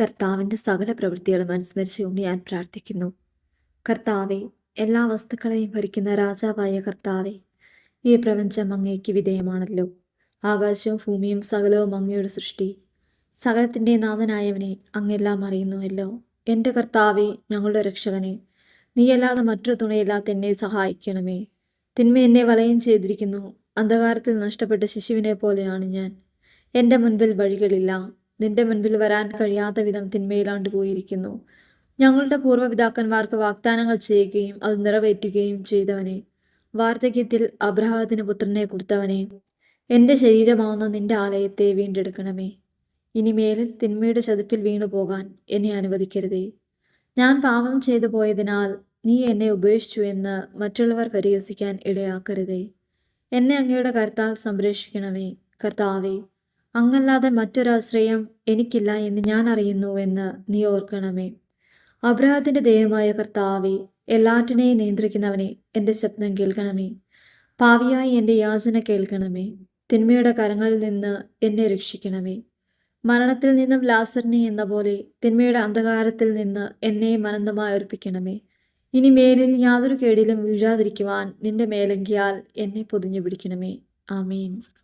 കർത്താവിന്റെ സകല പ്രവൃത്തികളും അനുസ്മരിച്ചുകൊണ്ട് ഞാൻ പ്രാർത്ഥിക്കുന്നു. കർത്താവെ എല്ലാ വസ്തുക്കളെയും ഭരിക്കുന്ന രാജാവായ കർത്താവെ ഈ പ്രപഞ്ചം അങ്ങേക്ക് വിധേയമാണല്ലോ. ആകാശവും ഭൂമിയും സകലവും അങ്ങയുടെ സൃഷ്ടി. സകലത്തിന്റെ നാഥനായവനെ അങ്ങെല്ലാം അറിയുന്നുവല്ലോ. എന്റെ കർത്താവെ ഞങ്ങളുടെ രക്ഷകനെ നീയല്ലാതെ മറ്റൊരു തുണയില്ലാത്ത എന്നെ സഹായിക്കണമേ. തിന്മ എന്നെ വലയം ചെയ്തിരിക്കുന്നു. അന്ധകാരത്തിൽ നഷ്ടപ്പെട്ട ശിശുവിനെ പോലെയാണ് ഞാൻ. എന്റെ മുൻപിൽ വഴികളില്ല. നിന്റെ മുൻപിൽ വരാൻ കഴിയാത്ത വിധം തിന്മയിലാണ്ട് പോയിരിക്കുന്നു. ഞങ്ങളുടെ പൂർവപിതാക്കന്മാർക്ക് വാഗ്ദാനങ്ങൾ ചെയ്യുകയും അത് നിറവേറ്റുകയും ചെയ്തവനെ. വാർദ്ധക്യത്തിൽ അബ്രഹാദിന് പുത്രനെ കൊടുത്തവനെ. എന്റെ ശരീരമാവുന്ന നിന്റെ ആലയത്തെ വീണ്ടെടുക്കണമേ. ഇനിമേലിൽ തിന്മയുടെ ചതുപ്പിൽ വീണു പോകാൻ എന്നെ അനുവദിക്കരുതേ. ഞാൻ പാപം ചെയ്തു പോയതിനാൽ നീ എന്നെ ഉപേക്ഷിച്ചു എന്ന് മറ്റുള്ളവർ പരിഹസിക്കാൻ ഇടയാക്കരുതേ. എന്നെ അങ്ങയുടെ കർത്താൽ സംരക്ഷിക്കണമേ. കർത്താവേ അങ്ങല്ലാതെ മറ്റൊരാശ്രയം എനിക്കില്ല എന്ന് ഞാൻ അറിയുന്നു എന്ന് നീ ഓർക്കണമേ. അബ്രഹത്തിന്റെ ദൈവമായ കർത്താവെ എല്ലാറ്റിനെയും നിയന്ത്രിക്കുന്നവനെ എന്റെ ശബ്ദം കേൾക്കണമേ. പാവിയായി എന്റെ യാചന കേൾക്കണമേ. തിന്മയുടെ കരങ്ങളിൽ നിന്ന് എന്നെ രക്ഷിക്കണമേ. മരണത്തിൽ നിന്നും ലാസറിനെ എന്ന പോലെ തിന്മയുടെ അന്ധകാരത്തിൽ നിന്ന് എന്നെ അനന്തമായി അർപ്പിക്കണമേ ഇനി മേലിൽ യാതൊരു കേടിലും വീഴാതിരിക്കുവാൻ നിന്റെ മേലങ്കിയാൽ എന്നെ പൊതിഞ്ഞു പിടിക്കണമേ. ആമീൻ.